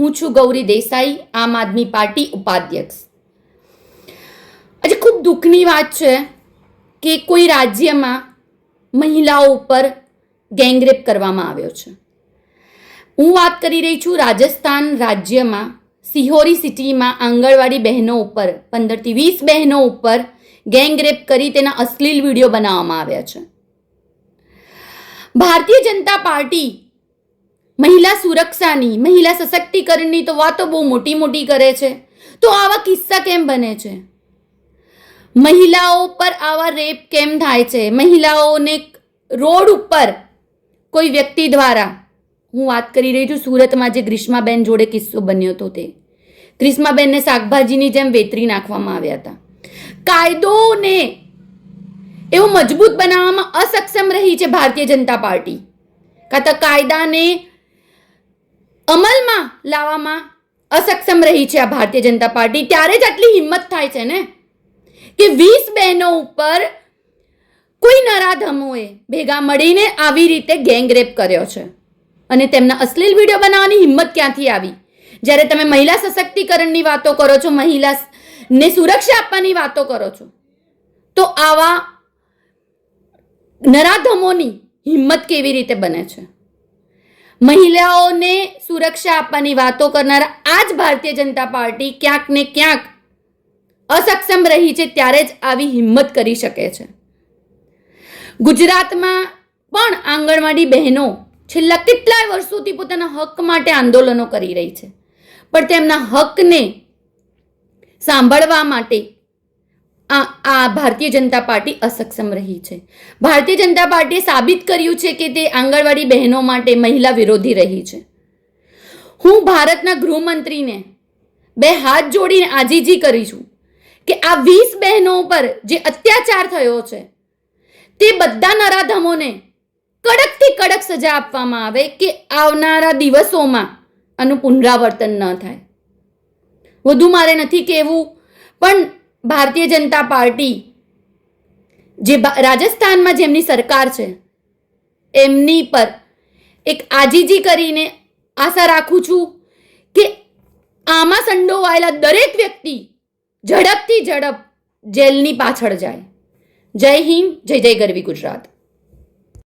હું છું ગૌરી દેસાઈ, આમ આદમી પાર્ટી ઉપાધ્યક્ષ. આજે ખૂબ દુઃખની વાત છે કે કોઈ રાજ્યમાં મહિલાઓ ઉપર ગેંગરેપ કરવામાં આવ્યો છે. હું વાત કરી રહી છું રાજસ્થાન રાજ્યમાં સિહોરી સિટીમાં આંગણવાડી બહેનો ઉપર, પંદરથી વીસ બહેનો ઉપર ગેંગરેપ કરી તેના અશ્લીલ વીડિયો બનાવવામાં આવ્યા છે. ભારતીય જનતા પાર્ટી મહિલા સુરક્ષાની, મહિલા સશક્તિકરણની તો વાતો બહુ મોટી મોટી કરે છે. તો આવા કિસ્સા કેમ બને છે? મહિલાઓ પર આવા રેપ કેમ થાય છે? મહિલાઓને રોડ ઉપર કોઈ વ્યક્તિ દ્વારા, હું વાત કરી રહી છું સુરતમાં જે ગ્રીષ્માબેન જોડે કિસ્સો બન્યો હતો તે. ગ્રીષ્માબેનને શાકભાજીની જેમ વેતરી નાખવામાં આવ્યા હતા. કાયદોને એવો મજબૂત બનાવવામાં અસક્ષમ રહી છે ભારતીય જનતા પાર્ટી. કાં તો કાયદાને અમલમાં લાવવામાં અસક્ષમ રહી છે આ ભારતીય જનતા પાર્ટી. ત્યારે જ આટલી હિંમત થાય છે ને? કે વીસ બહેનો ઉપર કોઈ નરાધમોએ ભેગા મળીને આવી રીતે ગેંગરેપ કર્યો છે. અને તેમના અશ્લીલ વીડિયો બનાવવાની હિંમત ક્યાંથી આવી? જ્યારે તમે મહિલા સશક્તિકરણની વાતો કરો છો, મહિલાને સુરક્ષા આપવાની વાતો કરો છો, તો આવા નરાધમોની હિંમત કેવી રીતે બને છે? મહિલાઓને સુરક્ષા આપવાની વાતો કરનારા આ જ ભારતીય જનતા પાર્ટી ક્યાંક ને ક્યાંક અસક્ષમ રહી છે ત્યારે જ આવી હિંમત કરી શકે છે. ગુજરાતમાં પણ આંગણવાડી બહેનો છેલ્લા કેટલાય વર્ષોથી પોતાના હક માટે આંદોલનો કરી રહી છે. પણ તેમના હકને સાંભળવા માટે આ ભારતીય જનતા પાર્ટી અસક્ષમ રહી છે. ભારતીય જનતા પાર્ટીએ સાબિત કર્યું છે કે તે આંગણવાડી બહેનો માટે મહિલા વિરોધી રહી છે. હું ભારતના ગૃહમંત્રીને બે હાથ જોડીને આજીજી કરી છું કે આ વીસ બહેનો ઉપર જે અત્યાચાર થયો છે, તે બધા નરાધમોને કડકથી કડક સજા આપવામાં આવે કે આવનારા દિવસોમાં આનું પુનરાવર્તન ન થાય. વધુ મારે નથી કહેવું, પણ ભારતીય જનતા પાર્ટી જે રાજસ્થાનમાં જેમની સરકાર છે, એમની પર એક આજીજી કરીને આશા રાખું છું કે આમાં સંડોવાયેલા દરેક વ્યક્તિ ઝડપથી ઝડપ જેલની પાછળ જાય. જય હિન્દ, જય જય ગરવી ગુજરાત.